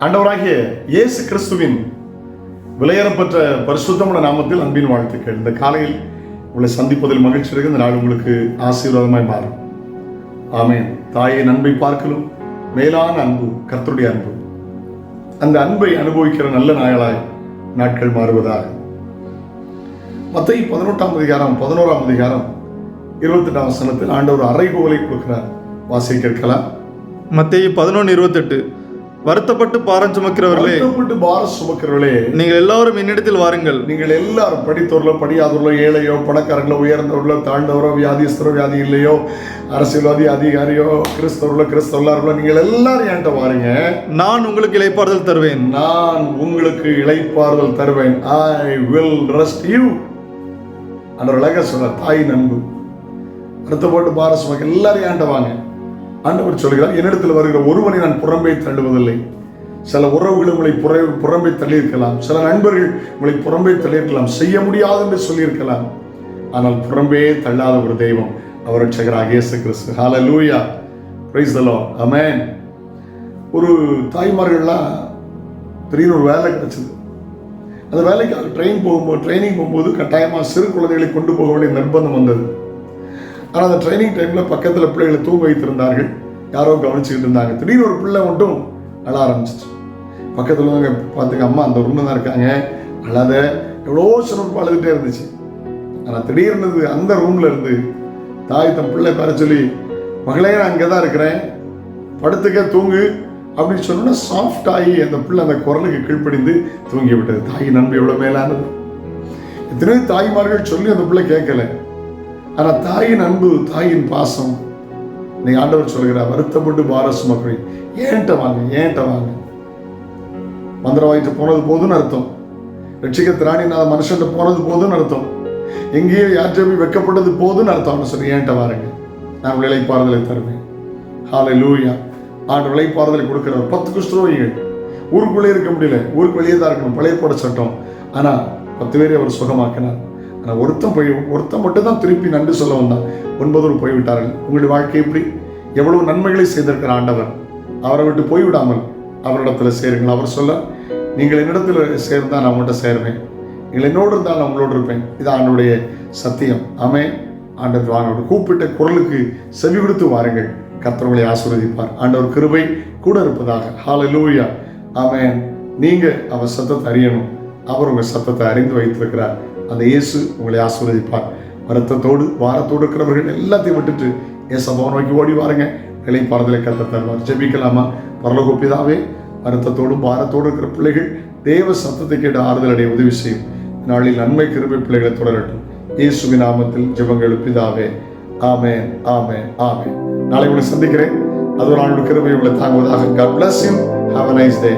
ஆண்டவராகிய இயேசு கிறிஸ்துவின் விலையேறப்பட்ட பரிசுத்தமான நாமத்தில் அன்பின் வாழ்த்துக்கள். இந்த காலையில் உங்களை சந்திப்பதில் மகிழ்ச்சி இருக்கு இந்த நாள் உங்களுக்கு ஆசீர்வாதமாய் மாறும். ஆமேன். தாயின் அன்பை பார்க்கலும் மேலான அன்பு கர்த்தருடைய அன்பு. அந்த அன்பை அனுபவிக்கிற நல்ல நாயலாய் நாட்கள் மாறுவதாக மத்திய பதினெட்டாம் அதிகாரம் பதினோராம் அதிகாரம் இருபத்தெட்டாம் வசனத்தில் ஆண்டவர் அரைகோலை கொடுக்கிறார். வாசிக்க கேட்கலாம். மத்திய பதினொன்று இருபத்தெட்டு. வருத்தப்பட்டு பாரம் சுமக்கிறவர்களே வருத்தப்பட்டு பார சுமக்கிறவர்களே நீங்கள் எல்லாரும் என்னிடத்தில் வாருங்கள். நீங்கள் எல்லாரும் படித்தவர்களோ படியாதவர்களோ ஏழையோ பணக்காரங்களோ உயர்ந்தவர்களோ தாழ்ந்தவரோ வியாதிஸ்தரோ வியாதி இல்லையோ அரசியல்வாதி அதிகாரியோ கிறிஸ்தவர்களோ கிறிஸ்தவர்களோ நீங்கள் எல்லாரும் என்கிட்ட வாருங்க. நான் உங்களுக்கு இளைப்பாறுதல் தருவேன். நான் உங்களுக்கு இளைப்பாறுதல் தருவேன். ஐ வில் ரெஸ்ட் யூ அந்த அழக சொல்ற தாய் நண்பு. வருத்தப்பட்டு பார சுமக்க எல்லாரும் என்கிட்ட வாங்க. ஆண்டவர் சொல்கிறார் என்னிடத்தில் வருகிற ஒருவனை நான் புறம்பே தள்ளுவதில்லை. சில உறவுகள் உங்களை புற புறம்பே தள்ளியிருக்கலாம். சில நண்பர்கள் உங்களை புறம்பே தள்ளியிருக்கலாம். செய்ய முடியாது என்று சொல்லியிருக்கலாம். ஆனால் புறம்பே தள்ளாத ஒரு தெய்வம் அவர் ரட்சகராக இயேசு கிறிஸ்து. ஹால லூயா the lord. Amen. ஒரு தாய்மார்கள்லாம் திடீர்னு ஒரு வேலை கிடைச்சது. அந்த வேலைக்கு ட்ரெயின் போகும்போது ட்ரைனிங் போகும்போது கட்டாயமாக சிறு குழந்தைகளை கொண்டு போக வேண்டிய நிர்பந்தம் வந்தது. ஆனால் அந்த ட்ரைனிங் டைமில் பக்கத்தில் பிள்ளைகளை தூங்க வைத்திருந்தார்கள். யாரோ கவனிச்சுக்கிட்டு இருந்தாங்க. திடீர்னு ஒரு பிள்ளை மட்டும் அழ ஆரம்பிச்சிச்சு. பக்கத்தில் உள்ளவங்க பார்த்துக்க அம்மா அந்த ரூமில் தான் இருக்காங்க. அழாத. எவ்வளோ சிறப்பு அழுதுகிட்டே இருந்துச்சு. ஆனால் திடீர்னு அந்த ரூமில் இருந்து தாய் தன் பிள்ளை பேர சொல்லி மகளே நான் அங்கே தான் இருக்கிறேன். படுத்துக்க தூங்கு. அப்படின்னு சொன்னோன்னா சாஃப்ட் ஆகி அந்த பிள்ளை அந்த குரலுக்கு கீழ்ப்படிந்து தூங்கி விட்டது தாய் நண்பு எவ்வளோ மேலானது? எத்தனையோ தாய்மார்கள் சொல்லி அந்த பிள்ளை கேட்கல. ஆனால் தாயின் அன்பு தாயின் பாசம். நீ ஆண்டவர் சொல்கிறார் வருத்தப்பட்டு பாரஸ் மக்கள் ஏன்ட்ட வாங்க ஏன்ட்ட வாங்க? மந்திரவாயிட்டு போனது போதும்னு அர்த்தம். ரட்சிக்க திராணி நான் மனுஷன் போனது போதும்னு அர்த்தம். எங்கேயோ யார்கிட்ட போய் வைக்கப்பட்டது போதும்னு அர்த்தம். சொல்லி ஏன்ட்ட வாருங்க. நான் விளைப்பாறுதலை தருவேன். ஹாலை லூயா ஆண்டு விளைப்பாறுதலை கொடுக்குறவர். பத்து குஷ்டரோகிகள் ஊருக்குள்ளே இருக்க முடியல. ஊருக்கு வெளியே தான் இருக்கணும். பழைய போட சட்டம். ஆனா பத்து பேரை அவர் சுகமாக்கினார். ஆனால் ஒருத்தன் போய் ஒருத்தன் மட்டும் தான் திருப்பி நன்றி சொல்ல வந்தான். ஒன்பதோடு போய்விட்டார்கள். உங்களுடைய வாழ்க்கை எப்படி? எவ்வளவு நன்மைகளை செய்திருக்கிற ஆண்டவர். அவரை விட்டு போய்விடாமல் அவரிடத்துல சேருங்கள். அவர் சொல்ல நீங்கள் என்னிடத்துல சேர்ந்தால் நான் உங்கள்கிட்ட சேருவேன். நீங்கள் என்னோடு இருந்தால் நான் உங்களோடு இருப்பேன். இது ஆண்டுடைய சத்தியம். ஆமே ஆண்டவர் வாங்க கூப்பிட்ட குரலுக்கு செவி கொடுத்து வாருங்கள். கர்த்தவங்களை ஆசீர்வதிப்பார். ஆண்டவர் கிருபை கூட இருப்பதாக. ஹால லூயா ஆமென். நீங்க அவர் சத்தத்தை அறியணும். அவர் உங்கள் சத்தத்தை அறிந்து வைத்திருக்கிறார். அந்த இயேசு உங்களை ஆசீர்வதிப்பார். வருத்தத்தோடு வாரத்தோடு இருக்கிறவர்கள் எல்லாத்தையும் விட்டுட்டு ஏச நோக்கி ஓடி வாருங்க. இலைப்பாறுதலை கத்த தருவார். ஜெபிக்கலாமா? பரலகோப்பிதாவே வருத்தத்தோடும் பாரத்தோடு இருக்கிற பிள்ளைகள் தேவ சத்தத்தை கேட்டு ஆறுதல் அடைய உதவி செய்யும். நாளில் நன்மை கிருபை பிள்ளைகளை தொடரட்டும். இயேசுவின் நாமத்தில் ஜெபங்கள் பிதாவே ஆமே ஆமே ஆமே நாளை உங்களை சந்திக்கிறேன். அது ஒரு ஆண்டு கிருபை உங்களை தாங்குவதாக. God bless you have a nice day